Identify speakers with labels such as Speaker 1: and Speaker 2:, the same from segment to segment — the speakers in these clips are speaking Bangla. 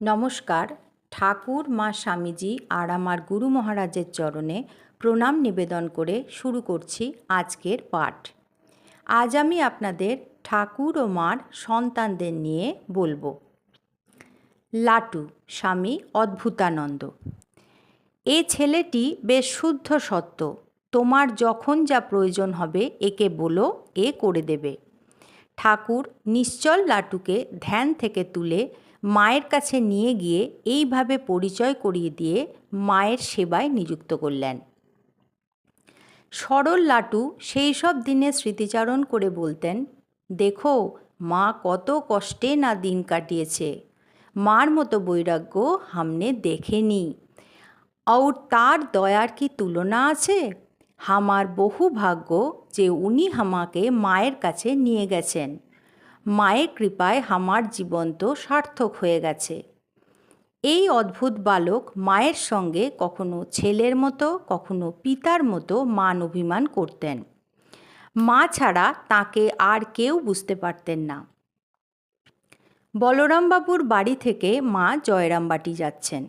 Speaker 1: নমস্কার। ঠাকুর, মা স্বামীজি আর আমার গুরু মহারাজের চরণে প্রণাম নিবেদন করে শুরু করছি আজকের পাঠ। আজ আমি আপনাদের ঠাকুর ও মার সন্তানদের নিয়ে বলব। লাটু, স্বামী অদ্ভুতানন্দ। এ ছেলেটি বেশ শুদ্ধ সত্য। তোমার যখন যা প্রয়োজন হবে একে বলো, এ করে দেবে। ঠাকুর নিশ্চল লাটুকে ধ্যান থেকে তুলে মায়ের কাছে নিয়ে গিয়ে এইভাবে পরিচয় করিয়ে দিয়ে মায়ের সেবায় নিযুক্ত করলেন। সরল লাটু সেই সব দিনে স্মৃতিচারণ করে বলতেন, দেখো, মা কত কষ্টে না দিন কাটিয়েছে। মার মতো বৈরাগ্য হামনে দেখেনি। और তার দয়ার কি তুলনা আছে? হামার বহু ভাগ্য যে উনি হামাকে মায়ের কাছে নিয়ে গেছেন। মায়ের কৃপায় হামার জীবন তো সার্থক হয়ে গেছে। এই অদ্ভুত বালক মায়ের সঙ্গে কখনো ছেলের মতো, কখনো পিতার মতো মান অভিমান করতেন। মা ছাড়া তাকে আর কেউ বুঝতে পারতেন না। বলরামবাবুর বাড়ি থেকে মা জয়রামবাটি যাচ্ছেন।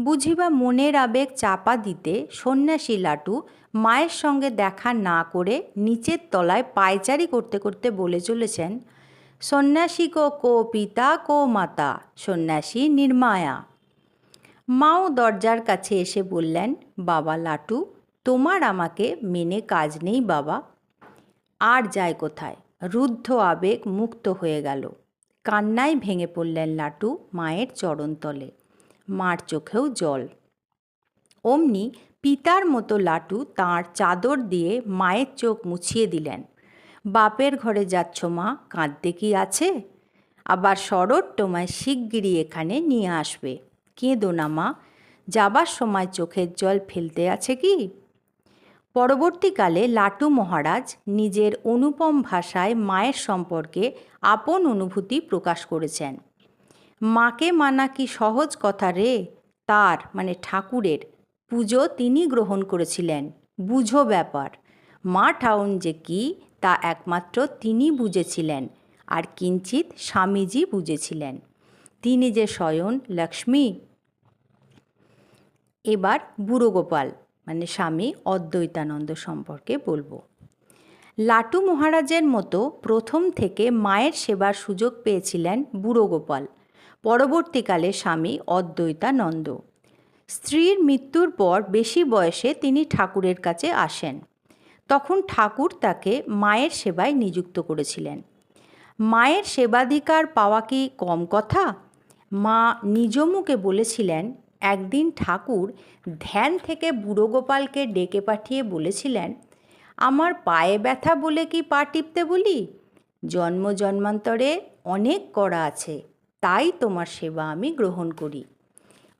Speaker 1: বুঝিবা মনের আবেগ চাপা দিতে সন্ন্যাসী লাটু মায়ের সঙ্গে দেখা না করে নিচের তলায় পায়চারি করতে করতে বলে চলেছেন সন্ন্যাসী কো কো পিতা, কো মাতা, সন্ন্যাসী নির্মায়া। মাও দরজার কাছে এসে বললেন, বাবা লাটু, তোমার আমাকে মেনে কাজ নেই বাবা। আর যায় কোথায়? রুদ্ধ আবেগ মুক্ত হয়ে গেল। কান্নায় ভেঙে পড়লেন লাটু মায়ের চরণতলে মার চোখেও জল। অমনি পিতার মতো লাটু তাঁর চাদর দিয়ে মায়ের চোখ মুছিয়ে দিলেন। বাপের ঘরে যাচ্ছ মা, কাঁদতে কি আছে? আবার শরৎ তোমায় শিগগিরই এখানে নিয়ে আসবে। কেঁদো না মা, যাবার সময় চোখের জল ফেলতে আছে কি? পরবর্তীকালে লাটু মহারাজ নিজের অনুপম ভাষায় মায়ের সম্পর্কে আপন অনুভূতি প্রকাশ করেছেন। মাকে মানা কি সহজ কথা রে? তার মানে ঠাকুরের, পুজো তিনি গ্রহণ করেছিলেন। বুঝো ব্যাপার, মা ঠাউন যে কি তা একমাত্র তিনি বুঝেছিলেন আর কিঞ্চিত স্বামীজি বুঝেছিলেন। তিনি যে স্বয়ং লক্ষ্মী। এবার বুড়ো গোপাল মানে স্বামী অদ্বৈতানন্দ সম্পর্কে বলব। লাটু মহারাজের মতো প্রথম থেকে মায়ের সেবার সুযোগ পেয়েছিলেন বুড়োগোপাল। পরবর্তীকালে স্বামী অদ্বৈতানন্দ। স্ত্রীর মৃত্যুর পর বেশি বয়সে তিনি ঠাকুরের কাছে আসেন। তখন ঠাকুর তাকে মায়ের সেবায় নিযুক্ত করেছিলেন। মায়ের সেবাধিকার পাওয়া কি কম কথা? মা নিজ মুখে বলেছিলেন, একদিন ঠাকুর ধ্যান থেকে বুড়ো গোপালকে ডেকে পাঠিয়ে বলেছিলেন, আমার পায়ে ব্যথা বলে কি পা টিপতে বলি? জন্ম জন্মান্তরে অনেক করা আছে, তাই তোমার সেবা আমি গ্রহণ করি।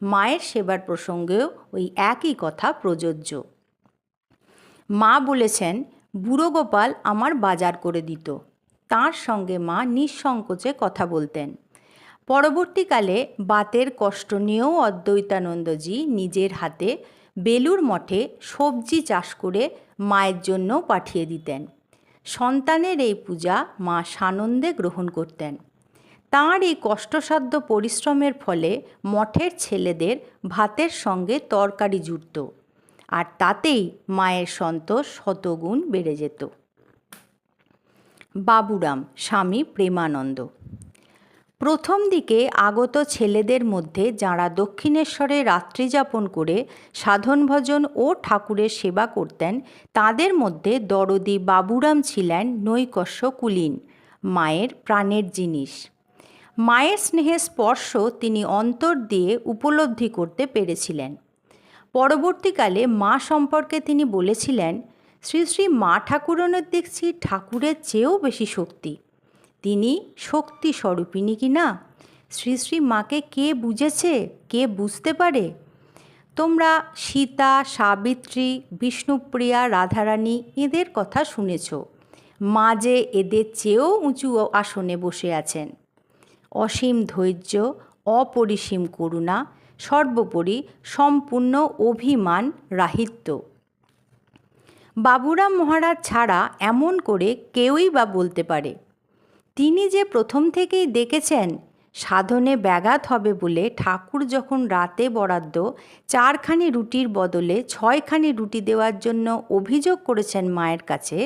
Speaker 1: মায়ের সেবার প্রসঙ্গেও ওই একই কথা প্রযোজ্য মা বলেছেন, বুড়ো গোপাল আমার বাজার করে দিত। তার সঙ্গে মা নিঃসংকোচে কথা বলতেন। পরবর্তীকালে বাতের কষ্ট নিয়েও অদ্বৈতানন্দজি নিজের হাতে বেলুর মঠে সবজি চাষ করে মায়ের জন্য পাঠিয়ে দিতেন। সন্তানের এই পূজা মা সানন্দে গ্রহণ করতেন। তাঁর এই কষ্টসাধ্য পরিশ্রমের ফলে মঠের ছেলেদের ভাতের সঙ্গে তরকারি জুটত। আর তাতেই মায়ের সন্তোষ শতগুণ বেড়ে যেত। বাবুরাম, স্বামী প্রেমানন্দ। প্রথম দিকে আগত ছেলেদের মধ্যে যাঁরা দক্ষিণেশ্বরে রাত্রিযাপন করে সাধন ভজন ও ঠাকুরের সেবা করতেন, তাদের মধ্যে দরদি বাবুরাম ছিলেন নৈকস্য কুলীন, মায়ের প্রাণের জিনিস। মায়ের স্নেহের স্পর্শ তিনি অন্তর দিয়ে উপলব্ধি করতে পেরেছিলেন। পরবর্তীকালে মা সম্পর্কে তিনি বলেছিলেন, শ্রী শ্রী মা ঠাকুরনের দেখছি ঠাকুরের চেয়েও বেশি শক্তি। তিনি শক্তি স্বরূপিনী কি না? শ্রী শ্রী মাকে কে বুঝেছে? কে বুঝতে পারে? তোমরা সীতা, সাবিত্রী, বিষ্ণুপ্রিয়া, রাধারানী এদের কথা শুনেছ। মা যে এদের চেয়েও উঁচু আসনে বসে আছেন। অসীম ধৈর্য, অপরিসীম করুণা সর্বোপরি সম্পূর্ণ অভিমান, রাহিত্য। বাবুরাম মহারাজ ছাড়া এমন করে কেউই বা বলতে পারে। তিনি যে প্রথম থেকেই দেখেছেন, সাধনে ব্যাঘাত হবে বলে ঠাকুর যখন রাতে বরাদ্দ চারখানি রুটির বদলে ছয়খানি রুটি দেওয়ার জন্য অভিযোগ করেছেন মায়ের কাছে,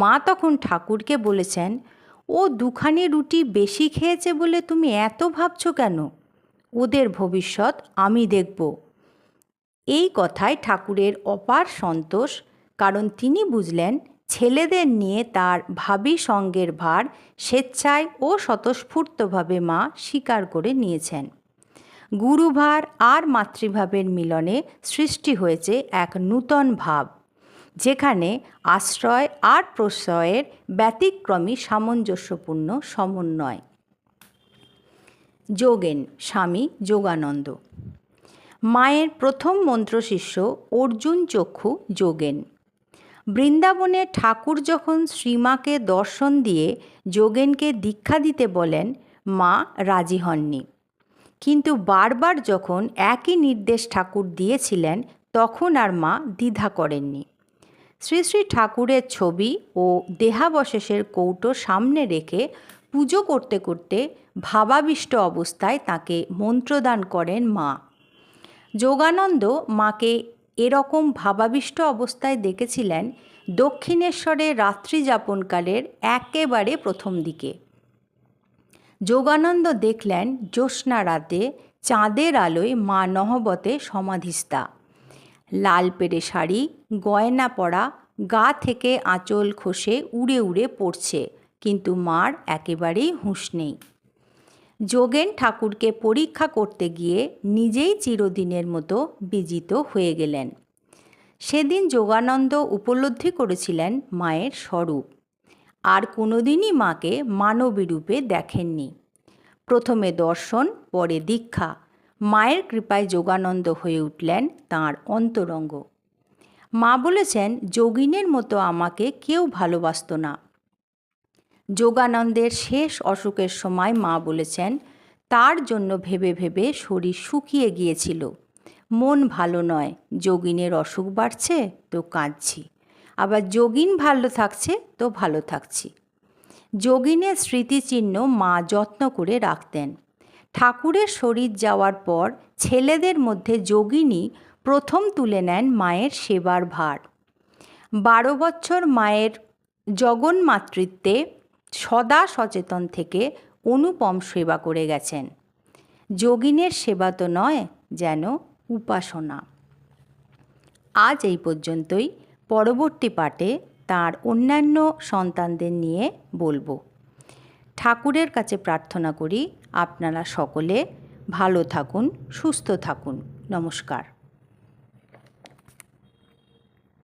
Speaker 1: মা তখন ঠাকুরকে বলেছেন, ও দুখানি রুটি বেশি খেয়েছে বলে তুমি এত ভাবছ কেন? ওদের ভবিষ্যৎ আমি দেখব। এই কথায় ঠাকুরের অপার সন্তোষ, কারণ তিনি বুঝলেন ছেলেদের নিয়ে তার ভাবি সঙ্গের ভার স্বেচ্ছায় ও স্বতঃস্ফূর্তভাবে মা স্বীকার করে নিয়েছেন। গুরুভার আর মাতৃভাবের মিলনে সৃষ্টি হয়েছে এক নূতন ভাব, যেখানে আশ্রয় আর প্রশ্রয়ের ব্যতিক্রমী সামঞ্জস্যপূর্ণ সমন্বয়। যোগেন, স্বামী যোগানন্দ। মায়ের প্রথম মন্ত্রশিষ্য অর্জুন চক্ষু যোগেন। বৃন্দাবনে ঠাকুর যখন শ্রীমাকে দর্শন দিয়ে যোগেনকে দীক্ষা দিতে বলেন, মা রাজি হননি। কিন্তু বারবার যখন একই নির্দেশ ঠাকুর দিয়েছিলেন, তখন আর মা দ্বিধা করেননি। শ্রী শ্রী ঠাকুরের ছবি ও দেহাবশেষের কৌটো সামনে রেখে পুজো করতে করতে ভাবাবিষ্ট অবস্থায় তাকে মন্ত্রদান করেন মা। যোগানন্দ মাকে এরকম ভাবাবিষ্ট অবস্থায় দেখেছিলেন দক্ষিণেশ্বরে রাত্রি যাপনকালের একেবারে প্রথম দিকে। যোগানন্দ দেখলেন জ্যোৎস্না রাতে চাঁদের আলোয় মা নহবতে সমাধিস্থা। লাল পেড়ে শাড়ি, গয়না পরা, গা থেকে আঁচল খসে উড়ে উড়ে পড়ছে। কিন্তু মার একেবারেই হুঁশ নেই। যোগেন ঠাকুরকে পরীক্ষা করতে গিয়ে নিজেই চিরদিনের মতো বিজিত হয়ে গেলেন। সেদিন যোগানন্দ উপলব্ধি করেছিলেন মায়ের স্বরূপ। আর কোনোদিনই মাকে মানবী রূপে দেখেননি। প্রথমে দর্শন, পরে দীক্ষা। মায়ের কৃপায় যোগানন্দ হয়ে উঠলেন তাঁর অন্তরঙ্গ। মা বলেছেন, যোগিনের মতো আমাকে কেউ ভালোবাসত না। যোগানন্দের শেষ অসুখের সময় মা বলেছেন, তার জন্য ভেবে ভেবে শরীর শুকিয়ে গিয়েছিল। মন ভালো নয়, যোগিনের অসুখ বাড়ছে, তো কাঁদছি। আবার যোগিন ভালো থাকছে, তো ভালো থাকছি। যোগিনের স্মৃতিচিহ্ন মা যত্ন করে রাখতেন। ঠাকুরের শরীর যাওয়ার পর ছেলেদের মধ্যে যোগিনী প্রথম তুলে নেন মায়ের সেবার ভার। বারো বছর মায়ের জগন মাতৃত্বে সদা সচেতন থেকে অনুপম সেবা করে গেছেন। যোগিনের সেবা তো নয়, যেন উপাসনা। আজ এই পর্যন্তই। পরবর্তী পাঠে তার অন্যান্য সন্তানদের নিয়ে বলব। ঠাকুরের কাছে প্রার্থনা করি, আপনারা সকলে ভালো থাকুন, সুস্থ থাকুন। নমস্কার।